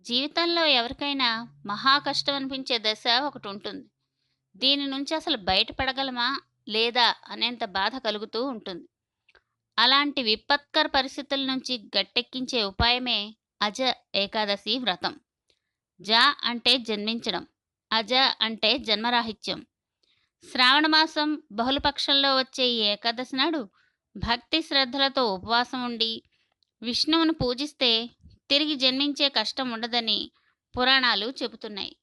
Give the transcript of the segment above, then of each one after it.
జీవితంలో ఎవరికైనా మహా కష్టం అనిపించే దశ ఒకటి ఉంటుంది. దీని నుంచి అసలు బయటపడగలమా? లేదా? అనేంత బాధ కలుగుతూ ఉంటుంది. అలాంటి విపత్కర పరిస్థితుల నుంచి గట్టెక్కించే ఉపాయమే అజ ఏకాదశి వ్రతం. జ అంటే జన్మించడం. అజ అంటే జన్మరాహిత్యం. శ్రావణమాసం బహుళపక్షంలో వచ్చే ఈ ఏకాదశి నాడు భక్తి శ్రద్ధలతో ఉపవాసం ఉండి విష్ణువును పూజిస్తే తిరిగి జన్మించే కష్టం ఉండదని పురాణాలు చెబుతున్నాయి.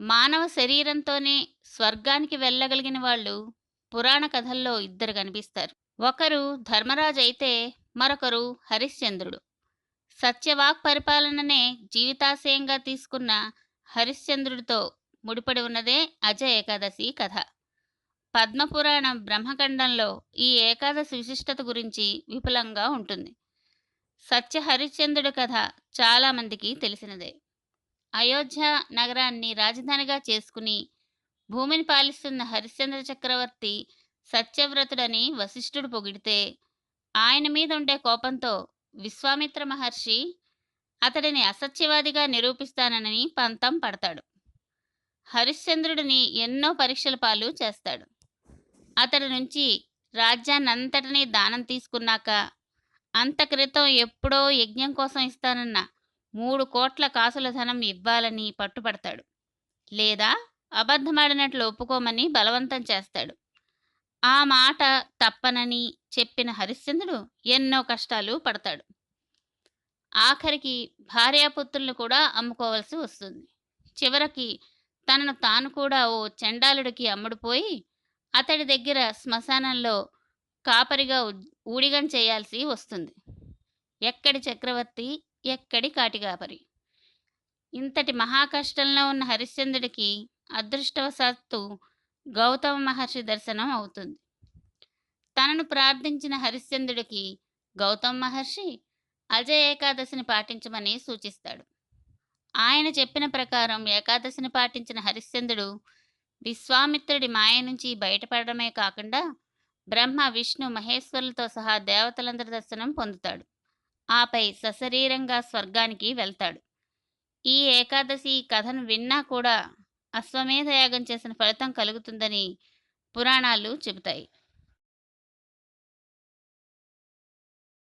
మానవ శరీరంతోనే స్వర్గానికి వెళ్ళగలిగిన వాళ్ళు పురాణ కథల్లో ఇద్దరు కనిపిస్తారు. ఒకరు ధర్మరాజు అయితే మరొకరు హరిశ్చంద్రుడు. సత్యవాక్ పరిపాలననే జీవితాశయంగా తీసుకున్న హరిశ్చంద్రుడితో ముడిపడి ఉన్నదే అజయ ఏకాదశి కథ. పద్మపురాణం బ్రహ్మఖండంలో ఈ ఏకాదశి విశిష్టత గురించి విపులంగా ఉంటుంది. సత్య హరిశ్చంద్రుడి కథ చాలామందికి తెలిసినదే. అయోధ్య నగరాన్ని రాజధానిగా చేసుకుని భూమిని పాలిస్తున్న హరిశ్చంద్ర చక్రవర్తి సత్యవ్రతుడని వశిష్ఠుడు పొగిడితే ఆయన మీద ఉండే కోపంతో విశ్వామిత్ర మహర్షి అతడిని అసత్యవాదిగా నిరూపిస్తానని పంతం పడతాడు. హరిశ్చంద్రుడిని ఎన్నో పరీక్షల పాలు చేస్తాడు. అతడి నుంచి రాజ్యాన్నంతటినీ దానం తీసుకున్నాక అంత క్రితం ఎప్పుడో యజ్ఞం కోసం ఇస్తానన్న మూడు కోట్ల కాసుల ధనం ఇవ్వాలని పట్టుపడతాడు. లేదా అబద్ధమాడినట్లు ఒప్పుకోమని బలవంతం చేస్తాడు. ఆ మాట తప్పనని చెప్పిన హరిశ్చంద్రుడు ఎన్నో కష్టాలు పడతాడు. ఆఖరికి భార్యాపుత్రుల్ని కూడా అమ్ముకోవలసి వస్తుంది. చివరికి తనను తాను కూడా ఓ చండాలుడికి అమ్ముడుపోయి అతడి దగ్గర శ్మశానంలో కాపరిగా ఊడిగం చేయాల్సి వస్తుంది. ఎక్కడి చక్రవర్తి, ఎక్కడి కాటికాపరి. ఇంతటి మహాకష్టంలో ఉన్న హరిశ్చంద్రుడికి అదృష్టవశాత్తు గౌతమ మహర్షి దర్శనం అవుతుంది. తనను ప్రార్థించిన హరిశ్చంద్రుడికి గౌతమ మహర్షి అజయ ఏకాదశిని పాటించమని సూచిస్తాడు. ఆయన చెప్పిన ప్రకారం ఏకాదశిని పాటించిన హరిశ్చంద్రుడు విశ్వామిత్రుడి మాయ నుంచి బయటపడడమే కాకుండా బ్రహ్మ, విష్ణు, మహేశ్వరులతో సహా దేవతలందరి దర్శనం పొందుతాడు. ఆపై సశరీరంగా స్వర్గానికి వెళ్తాడు. ఈ ఏకాదశి కథను విన్నా కూడా అశ్వమేధ యాగం చేసిన ఫలితం కలుగుతుందని పురాణాలు చెబుతాయి.